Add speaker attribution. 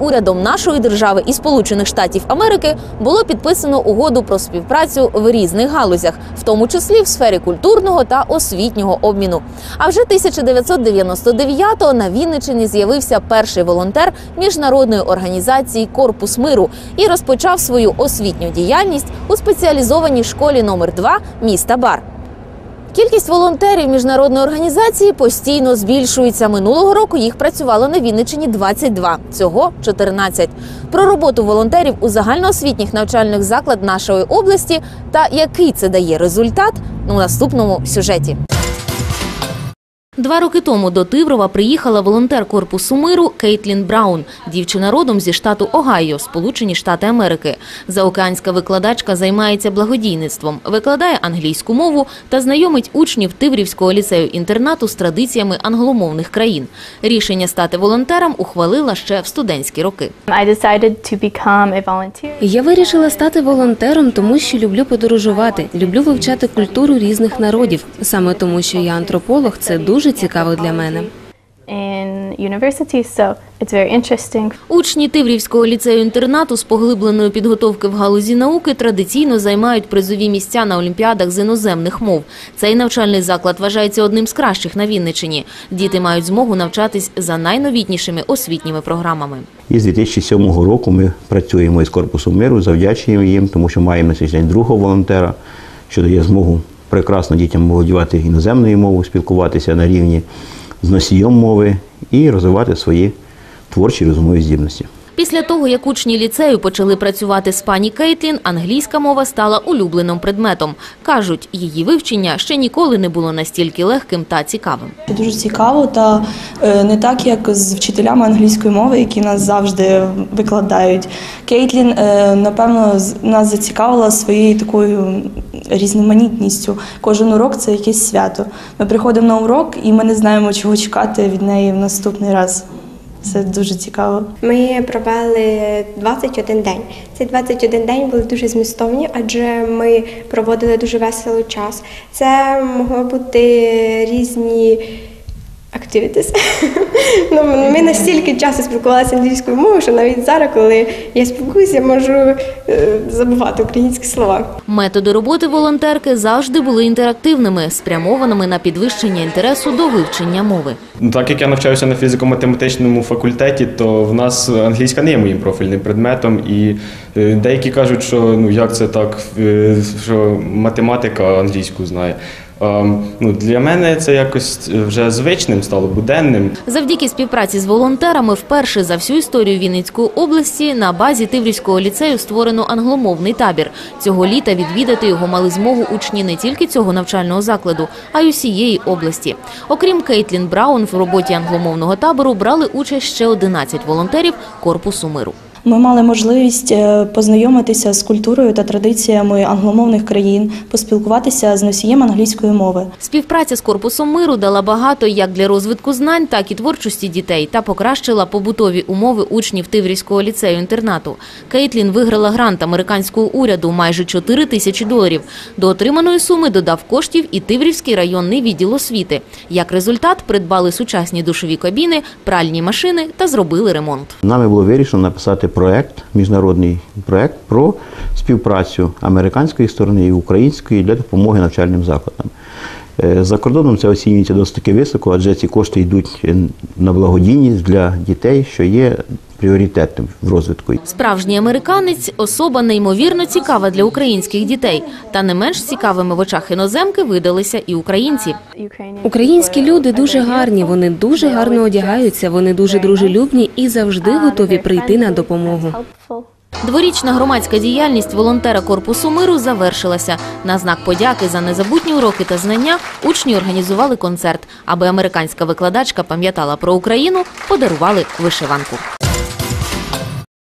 Speaker 1: урядом нашої держави і Сполучених Штатів Америки було підписано угоду про співпрацю в різних галузях, в тому числі в сфері культурного та освітнього обміну. А вже 1999-го на Вінниччині з'явився перший волонтер міжнародної організації Корпус миру і розпочав свою освітню діяльність у спеціалізованій школі номер 2 міста Бар. Кількість волонтерів міжнародної організації постійно збільшується. Минулого року їх працювало на Вінниччині 22, цього 14. Про роботу волонтерів у загальноосвітніх навчальних закладах нашої області та який це дає результат у наступному сюжеті. Два роки тому до Тиврова приїхала волонтер корпусу миру Кейтлін Браун. Дівчина родом зі штату Огайо, Сполучені Штати Америки. Заокеанська викладачка займається благодійництвом, викладає англійську мову та знайомить учнів Тиврівського ліцею інтернату з традиціями англомовних країн. Рішення стати волонтером ухвалила ще в студентські роки.
Speaker 2: Я вирішила стати волонтером, тому що люблю подорожувати, люблю вивчати культуру різних народів. Саме тому, що я антрополог, це дуже цікаво для мене.
Speaker 1: Учні Тиврівського ліцею інтернату з поглибленої підготовки в галузі науки традиційно займають призові місця на олімпіадах з іноземних мов. Цей навчальний заклад вважається одним з кращих на Вінниччині. Діти мають змогу навчатись за найновітнішими освітніми програмами.
Speaker 3: І з 2007 року ми працюємо із корпусом миру, завдячуємо їм, тому що маємо на сьогодні другого волонтера, що дає змогу прекрасно дітям володівати іноземною мовою, спілкуватися на рівні з носієм мови і розвивати свої творчі розумові здібності.
Speaker 1: Після того, як учні ліцею почали працювати з пані Кейтлін, англійська мова стала улюбленим предметом. Кажуть, її вивчення ще ніколи не було настільки легким та цікавим.
Speaker 4: Дуже цікаво, та е, не так, як з вчителями англійської мови, які нас завжди викладають. Кейтлін, е, напевно, з- нас зацікавила своєю такою різноманітністю. Кожен урок це якесь свято. Ми приходимо на урок і ми не знаємо, чого чекати від неї в наступний раз. Це дуже цікаво.
Speaker 5: Ми провели 21 день. Ці 21 день були дуже змістовні, адже ми проводили дуже веселий час. Це могло бути різні activities. ну, ми настільки часто спілкувалися англійською мовою, що навіть зараз, коли я спілкуюся, я можу е, забувати українські слова.
Speaker 1: Методи роботи волонтерки завжди були інтерактивними, спрямованими на підвищення інтересу до вивчення мови.
Speaker 6: Ну, Так як я навчаюся на фізико-математичному факультеті, то в нас англійська не є моїм профільним предметом, і е, деякі кажуть, що ну як це так, е, що математика англійську знає. А, ну, для мене це якось вже звичним стало буденним.
Speaker 1: Завдяки співпраці з волонтерами вперше за всю історію Вінницької області на базі Тиврівського ліцею створено англомовний табір. Цього літа відвідати його мали змогу учні не тільки цього навчального закладу, а й усієї області. Окрім Кейтлін Браун, в роботі англомовного табору брали участь ще 11 волонтерів корпусу миру.
Speaker 4: Ми мали можливість е, познайомитися з культурою та традиціями англомовних країн, поспілкуватися з носієм англійської мови.
Speaker 1: Співпраця з корпусом миру дала багато як для розвитку знань, так і творчості дітей та покращила побутові умови учнів Тиврівського ліцею інтернату. Кейтлін виграла грант американського уряду майже 4 тисячі доларів. До отриманої суми додав коштів і Тиврівський районний відділ освіти. Як результат, придбали сучасні душові кабіни, пральні машини та зробили ремонт.
Speaker 3: Нами було вирішено написати проект, міжнародний проект про співпрацю американської сторони і української для допомоги навчальним закладам. Е, За кордоном це оцінюється досить таки високо, адже ці кошти йдуть е, на благодійність для дітей, що є пріоритетом в розвитку.
Speaker 1: Справжній американець особа неймовірно цікава для українських дітей. Та не менш цікавими в очах іноземки видалися і українці.
Speaker 2: Українські люди дуже гарні, вони дуже гарно одягаються, вони дуже дружелюбні і завжди готові прийти на допомогу.
Speaker 1: Дворічна громадська діяльність волонтера корпусу миру завершилася. На знак подяки за незабутні уроки та знання учні організували концерт. Аби американська викладачка пам'ятала про Україну, подарували вишиванку.